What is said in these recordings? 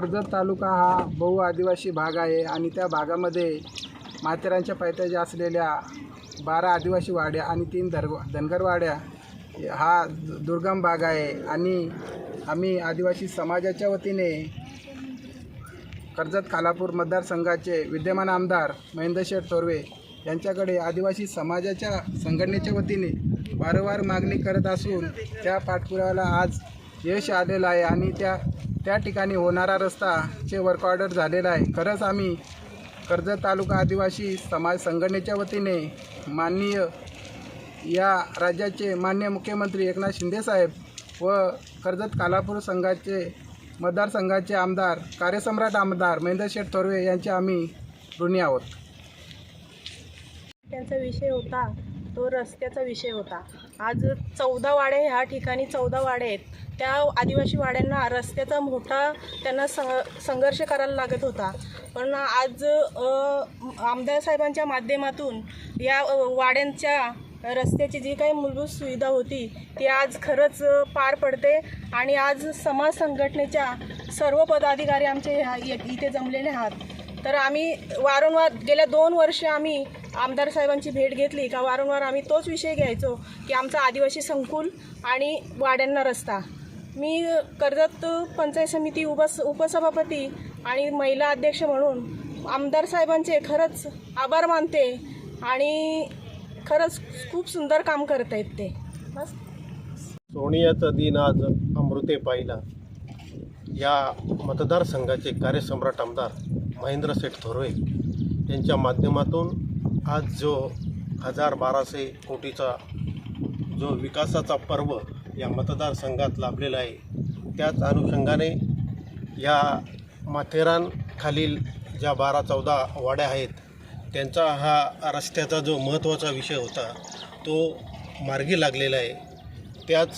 कर्जत तालुका हा बहु आदिवासी भाग आहे आणि त्या भागामध्ये माथेरानच्या पायथ्याशी असलेल्या बारा आदिवासी वाड्या आणि तीन धरग धनगरवाड्या हा दु- दुर्गम भाग आहे आणि आम्ही आदिवासी समाजाच्या वतीने कर्जत खालापूर मतदारसंघाचे विद्यमान आमदार महेंद्र शेठ तोरवे यांच्याकडे आदिवासी समाजाच्या संघटनेच्या वतीने वारंवार मागणी करत असून त्या पाठपुराव्याला आज यश आलेलं आहे आणि त्या त्या ठिकाणी होणारा रस्ताचे वर्क ऑर्डर झालेला आहे. खरंच आम्ही कर्जत तालुका आदिवासी समाज संघटनेच्या वतीने माननीय या राज्याचे मान्य मुख्यमंत्री एकनाथ शिंदेसाहेब व कर्जत कालापूर संघाचे मतदारसंघाचे आमदार कार्यसम्राट आमदार महेंद्र शेठ थोरवे यांचे आम्ही ऋणी आहोत. त्यांचा विषय होता तो रस्त्याचा विषय होता. आज चौदा वाडे ह्या ठिकाणी चौदा वाडे आहेत. त्या आदिवासी वाड्यांना रस्त्याचा मोठा त्यांना सं संघर्ष करायला लागत होता. पण आज आमदार साहेबांच्या माध्यमातून या वाड्यांच्या रस्त्याची जी काही मूलभूत सुविधा होती ती आज खरंच पार पडते आणि आज समाज संघटनेच्या सर्व पदाधिकारी आमचे ह्या- इथे जमलेले आहात. तर आम्ही वारंवार गेल्या दोन वर्ष आम्ही आमदार साहेबांची भेट घेतली का वारंवार आम्ही तोच विषय घ्यायचो की आमचा आदिवासी संकुल आणि वाड्यांना रस्ता. मी कर्जत पंचायत समिती उपस उपसभापती आणि महिला अध्यक्ष म्हणून आमदार साहेबांचे खरंच आभार मानते आणि खरंच खूप सुंदर काम करत आहेत ते. बस. सोनियाचा दिन आज अमृते पाहिला. या मतदारसंघाचे कार्यसम्राट आमदार महेंद्र शेठ थोरवे यांच्या माध्यमातून आज जो हजार बाराशे कोटीचा जो विकासाचा पर्व या मतदारसंघात लाभलेला आहे त्याच अनुषंगाने या माथेरानखालील ज्या बारा चौदा वाड्या आहेत त्यांचा हा रस्त्याचा जो महत्त्वाचा विषय होता तो मार्गी लागलेला आहे. त्याच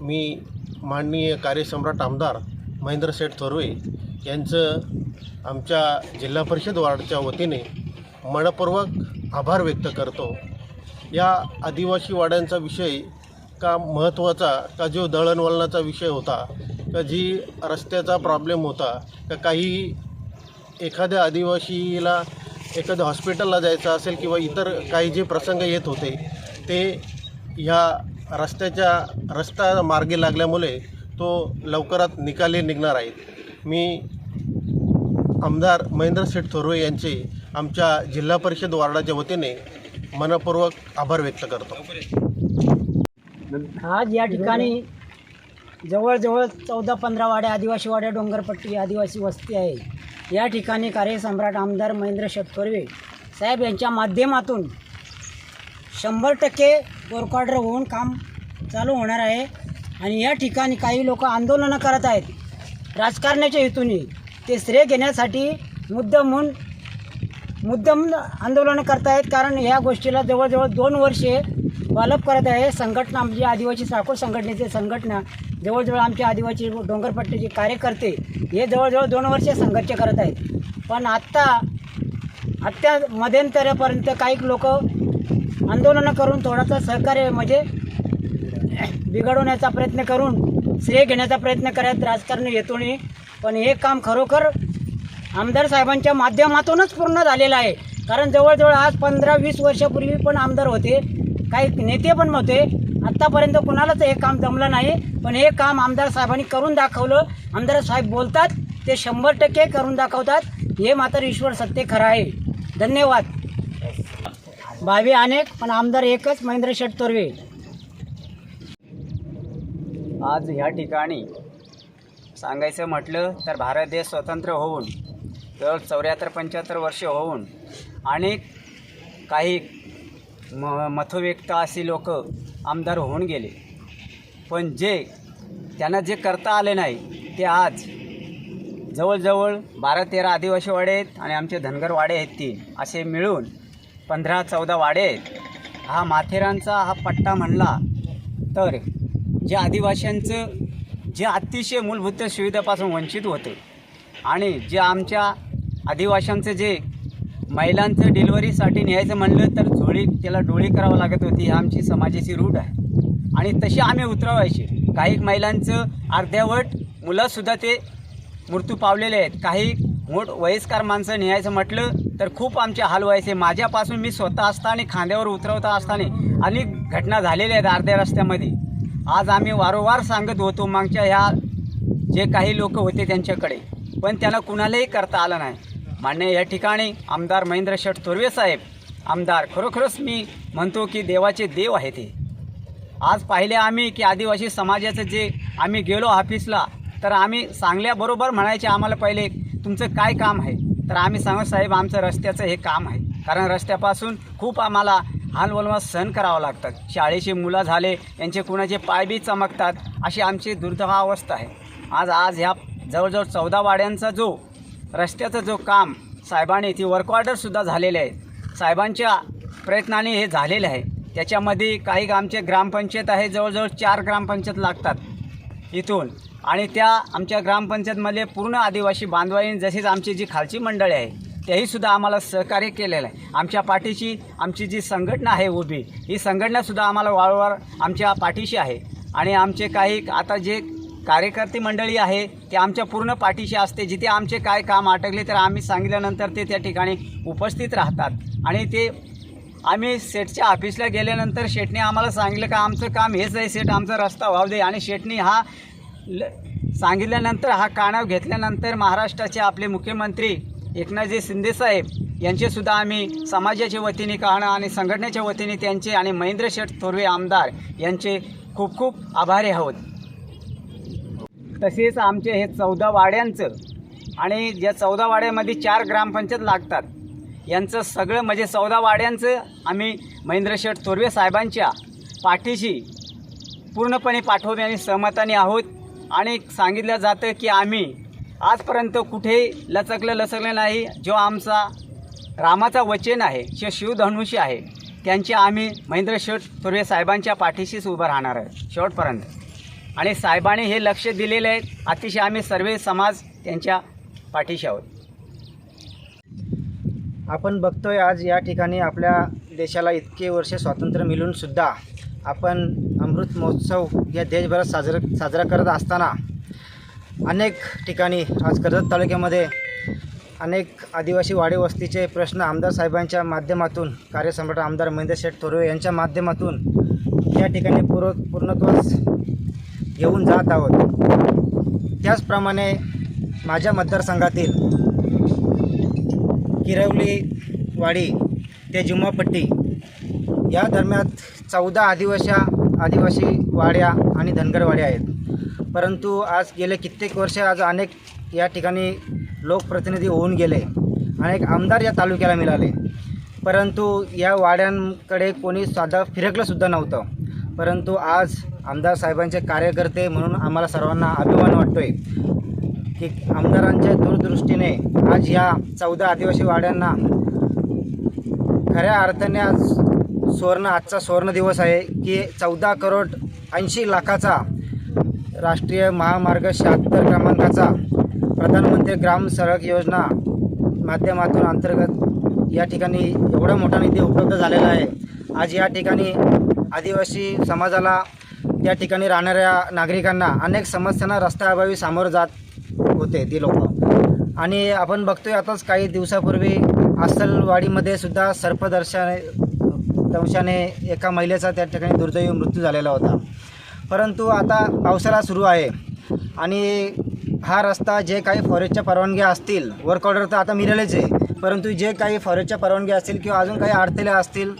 मी माननीय कार्यसम्राट आमदार महेंद्र शेठ थोरवे यांचं आमच्या जिल्हा परिषद वार्डच्या वतीने मनपूर्वक आभार व्यक्त करतो. या आदिवासी वाड्यांचा विषय का महत्त्वाचा का जो दळणवळणाचा विषय होता का जी रस्त्याचा प्रॉब्लेम होता का काही एखाद्या आदिवासीला एखाद्या हॉस्पिटलला जायचं असेल किंवा इतर काही जे प्रसंग येत होते ते ह्या रस्त्याच्या रस्ता मार्गी लागल्यामुळे तो लवकरात निकाली निघणार आहेत मी आमदार महेंद्र शेठ थोरवे यांचे आमच्या जिल्हा परिषद वार्डाच्या वतीने मनपूर्वक आभार व्यक्त करतो. आज या ठिकाणी जवळजवळ चौदा पंधरा वाड्या आदिवासी वाड्या डोंगरपट्टी आदिवासी वस्ती आहे. या ठिकाणी कार्यसम्राट आमदार महेंद्र शेठ थोरवे साहेब यांच्या माध्यमातून शंभर टक्के वर्क ऑर्डर होऊन काम चालू होणार आहे. आणि या ठिकाणी काही लोक आंदोलनं करत आहेत. राजकारणाच्या हेतूने ते श्रेय घेण्यासाठी मुद्दम म्हणून मुद्दम आंदोलनं करतायत. कारण ह्या गोष्टीला जवळजवळ दोन वर्षे वालप करत आहे. संघटना आमची आदिवासी साखर संघटनेचे संघटना जवळजवळ आमचे आदिवासी डोंगरपट्टीचे कार्यकर्ते हे जवळजवळ दोन वर्षे संघर्ष करत आहेत. पण आत्ता आत्ता मध्यंतरापर्यंत काही लोक आंदोलनं करून थोडासा सहकार्य म्हणजे बिघडवण्याचा प्रयत्न करून श्रेय घेण्याचा प्रयत्न करत राजकारण येतो नाही पण हे काम खरोखर आमदार साहेबांच्या माध्यमातूनच पूर्ण झालेलं आहे. कारण जवळजवळ आज पंधरा वीस वर्षापूर्वी पण आमदार होते. काही नेते पण होते आत्तापर्यंत कुणालाच हे काम जमलं नाही. पण हे काम आमदार साहेबांनी करून दाखवलं. आमदार साहेब बोलतात ते शंभर टक्के करून दाखवतात. हे मात्र ईश्वर सत्य खरं आहे. धन्यवाद. भावी अनेक पण आमदार एकच महेंद्र शेठ आज ह्या ठिकाणी सांगायचं म्हटलं तर भारत देश स्वतंत्र होऊन जवळ चौऱ्याहत्तर पंच्याहत्तर वर्ष होऊन अनेक काही म मथोव्यक्त अशी लोक आमदार होऊन गेले. पण जे त्यांना जे करता आले नाही ते आज जवळजवळ बारा तेरा आदिवासी वाडे आहेत आणि आमचे धनगर वाडे आहेत तीन असे मिळून पंधरा चौदा वाडे आहेत. हा माथेरानचा हा पट्टा म्हणला तर जे आदिवाशांचं जे अतिशय मूलभूत सुविधापासून वंचित होते. आणि जे आमच्या आदिवाशांचं जे महिलांचं डिलिव्हरीसाठी न्यायचं म्हणलं तर झोळी त्याला डोळी करावं लागत होती. ही आमची समाजाची रूढ आहे. आणि तशी आम्ही उतरवायचे काही महिलांचं अर्ध्यावट मुलंसुद्धा ते मृत्यू पावलेले आहेत. काही मोठ वयस्कर माणसं न्यायचं म्हटलं तर खूप आमचे हाल व्हायचे माझ्यापासून मी स्वतः असताना खांद्यावर उतरवता असताना अनेक घटना झालेल्या आहेत अर्ध्या रस्त्यामध्ये. आज आम्ही वारंवार सांगत होतो मागच्या ह्या जे काही लोक होते त्यांच्याकडे. पण त्यांना कुणालाही करता आलं नाही. मान्य या ठिकाणी आमदार महेंद्र शेठ तोरवे साहेब. आमदार खरोखरच मी म्हणतो की देवाचे देव आहे ते आज पाहिले आम्ही की आदिवासी समाजाचं जे आम्ही गेलो ऑफिसला तर आम्ही सांगल्याबरोबर म्हणायचे आम्हाला पहिले तुमचं काय काम आहे? तर आम्ही सांगू साहेब आमचं रस्त्याचं हे काम आहे. कारण रस्त्यापासून खूप आम्हाला हालवलवा सहन करावं लागतात. शाळेची मुलं झाले यांचे कुणाचे पायबी चमकतात अशी आमची दुर्धवा अवस्था आहे. आज आज ह्या जवळजवळ चौदा वाड्यांचा जो रस्त्याचं जो काम साहेबांनी ती वर्क ऑर्डरसुद्धा झालेले आहेत साहेबांच्या प्रयत्नाने हे झालेलं आहे. त्याच्यामध्ये काही आमचे ग्रामपंचायत आहे जवळजवळ चार ग्रामपंचायत लागतात इथून. आणि त्या आमच्या ग्रामपंचायतमधले पूर्ण आदिवासी बांधवाई जसेच आमची जी खालची मंडळी आहे तेहीसुद्धा आम्हाला सहकार्य केलेलं आहे. आमच्या पाठीशी आमची जी संघटना आहे उभी ही संघटनासुद्धा आम्हाला वारंवार आमच्या पाठीशी आहे. आणि आमचे काही आता जे कार्यकर्ते मंडळी आहे ते आमच्या पूर्ण पाठीशी असते. जिथे आमचे काय काम अटकले तर आम्ही सांगितल्यानंतर ते त्या ठिकाणी उपस्थित राहतात. आणि ते आम्ही सेटच्या ऑफिसला गेल्यानंतर शेटने आम्हाला सांगितलं का आमचं काम हेच आहे सेट आमचा रस्ता व्हाव दे. आणि शेटने हा ल सांगितल्यानंतर हा कानाव घेतल्यानंतर महाराष्ट्राचे आपले मुख्यमंत्री एकनाथजी शिंदेसाहेब यांचेसुद्धा आम्ही समाजाच्या वतीने कहाणं आणि संघटनेच्या वतीने त्यांचे आणि महेंद्र शेठ थोरवे आमदार यांचे खूप खूप आभारी आहोत. तसेच आमचे हे चौदा वाड्यांचं आणि ज्या चौदा वाड्यामध्ये चार ग्रामपंचायत लागतात. यांचं सगळं म्हणजे चौदा वाड्यांचं आम्ही महेंद्र शेठ थोरवे साहेबांच्या पाठीशी पूर्णपणे पाठवण्याने आणि सहमताने आहोत. आणि सांगितलं जातं की आम्ही आजपर्यंत कुठेही लचकलं लचकलं नाही. जो आमचा रामाचा वचन आहे जे शिवधनुष्य आहे त्यांचे आम्ही महेंद्र शेठ थोरवे साहेबांच्या पाठीशीच उभं राहणार आहे शेवटपर्यंत. आणि साहेबांनी हे लक्ष दिलेलं आहे. अतिशय आम्ही सर्व समाज त्यांच्या पाठीशी आहोत. आपण बघतोय आज या ठिकाणी आपल्या देशाला इतके वर्ष स्वातंत्र्य मिळूनसुद्धा आपण अमृत महोत्सव या देशभरात साजरा साजरा करत असताना अनेक ठिकाणी आज कर्जत तालुक्यामध्ये अनेक आदिवासी वाडी वस्तीचे प्रश्न आमदार साहेबांच्या माध्यमातून कार्यसम्राट आमदार महेंद्र शेठ थोरवे यांच्या माध्यमातून या ठिकाणी पूर्व पूर्णत्वास घेऊन जात आहोत. त्याचप्रमाणे माझ्या मतदारसंघातील किरवली वाडी ते जुम्मापट्टी या दरम्यान चौदा आदिवासी आदिवासी वाड्या आणि धनगरवाड्या आहेत. परंतु आज गेले कित्येक वर्ष आज अनेक या ठिकाणी लोकप्रतिनिधी होऊन गेले. अनेक आमदार या तालुक्याला मिळाले. परंतु या वाड्यांकडे कोणी साधं फिरकलंसुद्धा नव्हतं. परंतु आज आमदार साहेबांचे कार्यकर्ते म्हणून आम्हाला सर्वांना अभिमान वाटतो आहे की आमदारांच्या दूरदृष्टीने आज या चौदा आदिवासी वाड्यांना खऱ्या अर्थाने आज सुवर्ण आजचा सुवर्ण दिवस आहे की चौदा करोड ऐंशी लाखाचा राष्ट्रीय महामार्ग शहात्तर क्रमांकाचा प्रधानमंत्री ग्राम सडक योजना माध्यमातून अंतर्गत या ठिकाणी एवढा मोठा निधी उपलब्ध झालेला आहे. आज या ठिकाणी आदिवासी समाजाला त्या ठिकाणी राहणाऱ्या नागरिकांना अनेक समस्यांना रस्त्याअभावी सामोरं जात होते ती लोक. आणि आपण बघतोय आताच काही दिवसापूर्वी अस्सलवाडीमध्ये सुद्धा सर्पदर्शा दंशाने एका महिलेचा त्या ठिकाणी दुर्दैवी मृत्यू झालेला होता. परंतु आता पावसाळा सुरू आहे. आणि हा रस्ता जे काही फॉरेस्टच्या परवानग्या असतील वर्क ऑर्डर तर आता मिळालेच आहे. परंतु जे काही फॉरेस्टच्या परवानग्या असतील किंवा अजून काही अडथळे असतील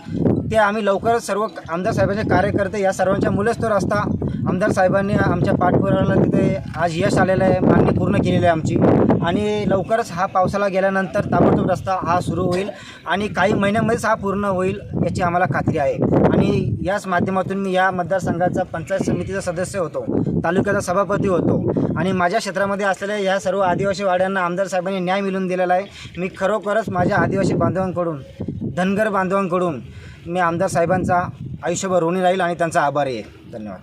ते आम्ही लवकर सर्व आमदार साहेबांचे कार्यकर्ते या सर्वांच्या मुलेच तो रस्ता आमदार साहेबांनी आमच्या पाठपुराला तिथे आज यश आलेलं आहे मागणी पूर्ण केलेली आहे आमची. आणि लवकरच हा पावसाला गेल्यानंतर ताबडतोब रस्ता हा सुरू होईल आणि काही महिन्यामध्येच हा पूर्ण होईल याची आम्हाला खात्री आहे. आणि याच माध्यमातून मी या मतदारसंघाचा पंचायत समितीचा सदस्य होतो तालुक्याचा सभापती होतो आणि माझ्या क्षेत्रामध्ये असलेल्या या सर्व आदिवासी वाड्यांना आमदार साहेबांनी न्याय मिळवून दिलेला आहे. मी खरोखरच माझ्या आदिवासी बांधवांकडून धनगर बांधवांकडून मी आमदार साहेबांचा आयुष्यभर ऋणी राहील आणि त्यांचा आभारी आहे. धन्यवाद.